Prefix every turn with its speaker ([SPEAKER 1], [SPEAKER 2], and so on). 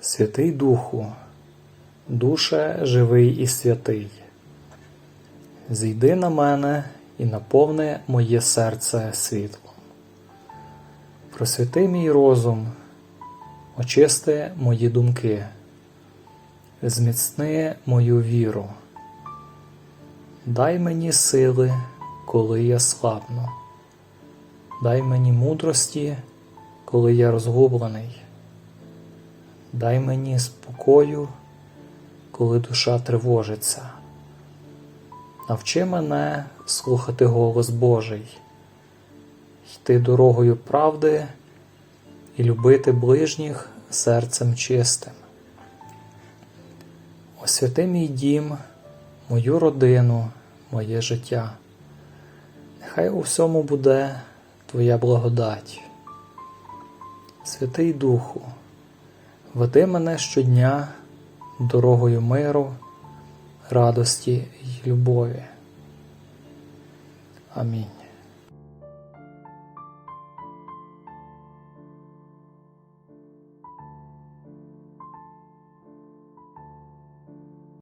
[SPEAKER 1] Святий Духу, душе живий і святий, зійди на мене і наповни моє серце світлом. Просвіти мій розум, очисти мої думки, зміцни мою віру. Дай мені сили, коли я слабну. Дай мені мудрості, коли я розгублений. Дай мені спокою, коли душа тривожиться. Навчи мене слухати голос Божий, йти дорогою правди і любити ближніх серцем чистим. Освяти мій дім, мою родину, моє життя. Нехай у всьому буде Твоя благодать. Святий Духу, веди мене щодня дорогою миру, радості й любові. Амінь.